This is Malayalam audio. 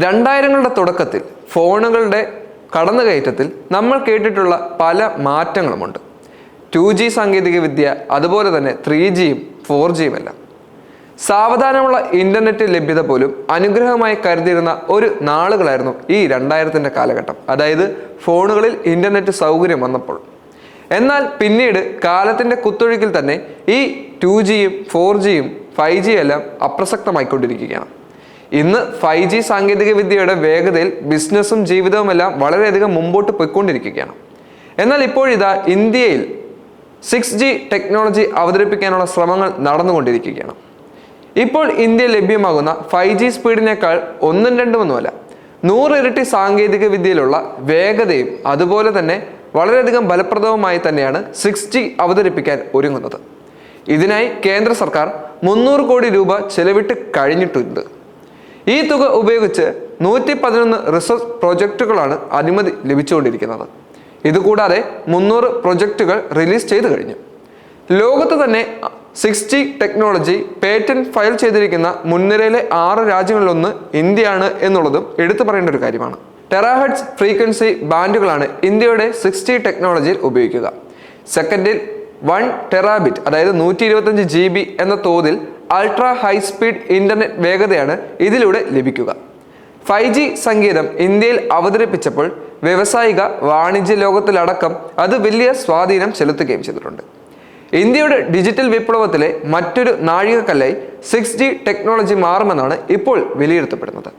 രണ്ടായിരങ്ങളുടെ തുടക്കത്തിൽ ഫോണുകളുടെ കടന്നുകയറ്റത്തിൽ നമ്മൾ കേട്ടിട്ടുള്ള പല മാറ്റങ്ങളുമുണ്ട്. ടു ജി സാങ്കേതികവിദ്യ അതുപോലെ തന്നെ ത്രീ ജിയും ഫോർ ജിയും എല്ലാം. സാവധാനമുള്ള ഇന്റർനെറ്റ് ലഭ്യത പോലും അനുഗ്രഹമായി കരുതിയിരുന്ന ഒരു നാളുകളായിരുന്നു ഈ രണ്ടായിരത്തിന്റെ കാലഘട്ടം. അതായത് ഫോണുകളിൽ ഇന്റർനെറ്റ് സൗകര്യം വന്നപ്പോൾ. എന്നാൽ പിന്നീട് കാലത്തിന്റെ കുത്തൊഴുക്കിൽ തന്നെ ഈ ടു ജിയും ഫോർ ജിയും ഫൈവ് ജിയും എല്ലാം അപ്രസക്തമായിക്കൊണ്ടിരിക്കുകയാണ്. ഇന്ന് ഫൈവ് ജി സാങ്കേതിക വിദ്യയുടെ വേഗതയിൽ ബിസിനസ്സും ജീവിതവുമെല്ലാം വളരെയധികം മുമ്പോട്ട് പോയിക്കൊണ്ടിരിക്കുകയാണ്. എന്നാൽ ഇപ്പോഴിതാ ഇന്ത്യയിൽ സിക്സ് ജി ടെക്നോളജി അവതരിപ്പിക്കാനുള്ള ശ്രമങ്ങൾ നടന്നുകൊണ്ടിരിക്കുകയാണ്. ഇപ്പോൾ ഇന്ത്യ ലഭ്യമാകുന്ന ഫൈവ് ജി സ്പീഡിനേക്കാൾ ഒന്നും രണ്ടുമൊന്നുമല്ല നൂറിരട്ടി സാങ്കേതിക വിദ്യയിലുള്ള വേഗതയും അതുപോലെ തന്നെ വളരെയധികം ഫലപ്രദവുമായി തന്നെയാണ് സിക്സ് ജി അവതരിപ്പിക്കാൻ ഒരുങ്ങുന്നത്. ഇതിനായി കേന്ദ്ര സർക്കാർ മുന്നൂറ് കോടി രൂപ ചെലവിട്ട് കഴിഞ്ഞിട്ടുണ്ട്. ഈ തുക ഉപയോഗിച്ച് നൂറ്റി പതിനൊന്ന് റിസർച്ച് പ്രൊജക്റ്റുകളാണ് അനുമതി ലഭിച്ചുകൊണ്ടിരിക്കുന്നത്. ഇതുകൂടാതെ മുന്നൂറ് പ്രൊജക്റ്റുകൾ റിലീസ് ചെയ്തു കഴിഞ്ഞു. ലോകത്ത് തന്നെ സിക്സ് ടെക്നോളജി പേറ്റന്റ് ഫയൽ ചെയ്തിരിക്കുന്ന മുൻനിരയിലെ ആറ് രാജ്യങ്ങളിലൊന്ന് ഇന്ത്യയാണ് എന്നുള്ളതും എടുത്തു പറയേണ്ട ഒരു കാര്യമാണ്. ടെറാഹെഡ്സ് ഫ്രീക്വൻസി ബാൻഡുകളാണ് ഇന്ത്യയുടെ സിക്സ് ജി ടെക്നോളജിയിൽ ഉപയോഗിക്കുക. സെക്കൻഡിൽ വൺ ടെറാബിറ്റ് അതായത് നൂറ്റി ഇരുപത്തഞ്ച് ജി ബി എന്ന തോതിൽ അൾട്രാ ഹൈ സ്പീഡ് ഇന്റർനെറ്റ് വേഗതയാണ് ഇതിലൂടെ ലഭിക്കുക. ഫൈവ് ജി സംഗീതം ഇന്ത്യയിൽ അവതരിപ്പിച്ചപ്പോൾ വ്യവസായിക വാണിജ്യ ലോകത്തിലടക്കം അത് വലിയ സ്വാധീനം ചെലുത്തുകയും ചെയ്തിട്ടുണ്ട്. ഇന്ത്യയുടെ ഡിജിറ്റൽ വിപ്ലവത്തിലെ മറ്റൊരു നാഴികക്കല്ലായി സിക്സ് ജി ടെക്നോളജി മാറുമെന്നാണ് ഇപ്പോൾ വിലയിരുത്തപ്പെടുന്നത്.